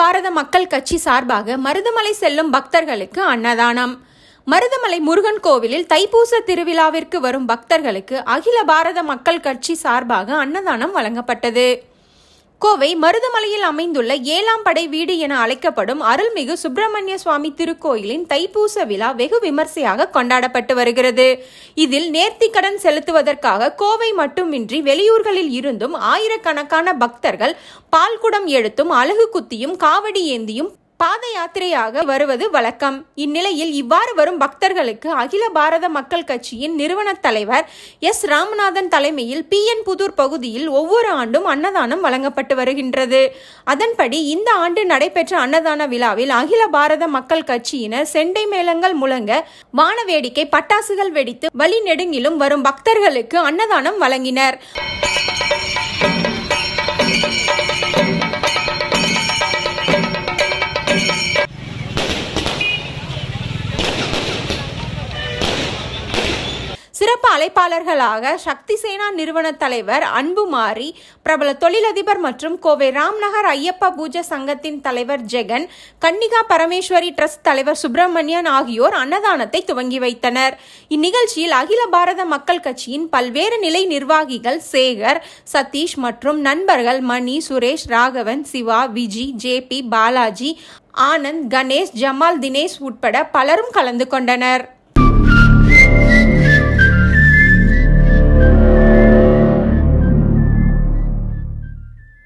பாரத மக்கள் கட்சி சார்பாக மருதமலை செல்லும் பக்தர்களுக்கு அன்னதானம். மருதமலை முருகன் கோவிலில் தைப்பூச திருவிழாவிற்கு வரும் பக்தர்களுக்கு அகில பாரத மக்கள் கட்சி சார்பாக அன்னதானம் வழங்கப்பட்டது. கோவை மருதமலையில் அமைந்துள்ள ஏழாம் படை வீடு என அழைக்கப்படும் அருள்மிகு சுப்பிரமணிய சுவாமி திருக்கோயிலின் தைப்பூச விழா வெகு விமர்சையாக கொண்டாடப்பட்டு வருகிறது. இதில் நேர்த்திக்கடன் செலுத்துவதற்காக கோவை மட்டுமின்றி வெளியூர்களில் இருந்தும் ஆயிரக்கணக்கான பக்தர்கள் பால்குடம் எடுத்தும் அழகு குத்தியும் காவடி ஏந்தியும் பாத யாத்திரையாக வருவது வழக்கம். இந்நிலையில் இவ்வாறு வரும் பக்தர்களுக்கு அகில பாரத மக்கள் கட்சியின் நிறுவன தலைவர் எஸ். ராமநாதன் தலைமையில் பி. என். புதூர் பகுதியில் ஒவ்வொரு ஆண்டும் அன்னதானம் வழங்கப்பட்டு வருகின்றது. அதன்படி இந்த ஆண்டு நடைபெற்ற அன்னதான விழாவில் அகில பாரத மக்கள் கட்சியினர் செண்டை மேளங்கள் முழங்க வான வேடிக்கை பட்டாசுகள் வெடித்து வழி நெடுங்கிலும் வரும் பக்தர்களுக்கு அன்னதானம் வழங்கினர். சிறப்பு அழைப்பாளர்களாக சக்தி சேனா நிறுவன தலைவர் அன்புமாரி பிரபல தொழிலதிபர் மற்றும் கோவை ராம்நகர் ஐயப்பா பூஜை சங்கத்தின் தலைவர் ஜெகன் கன்னிகா பரமேஸ்வரி ட்ரஸ்ட் தலைவர் சுப்பிரமணியன் ஆகியோர் அன்னதானத்தை துவங்கி வைத்தனர். இந்நிகழ்ச்சியில் அகில பாரத மக்கள் கட்சியின் பல்வேறு நிலை நிர்வாகிகள் சேகர் சதீஷ் மற்றும் நண்பர்கள் மணி சுரேஷ் ராகவன் சிவா விஜி ஜேபி பாலாஜி ஆனந்த் கணேஷ் ஜமால் தினேஷ் உட்பட பலரும் கலந்து கொண்டனர்.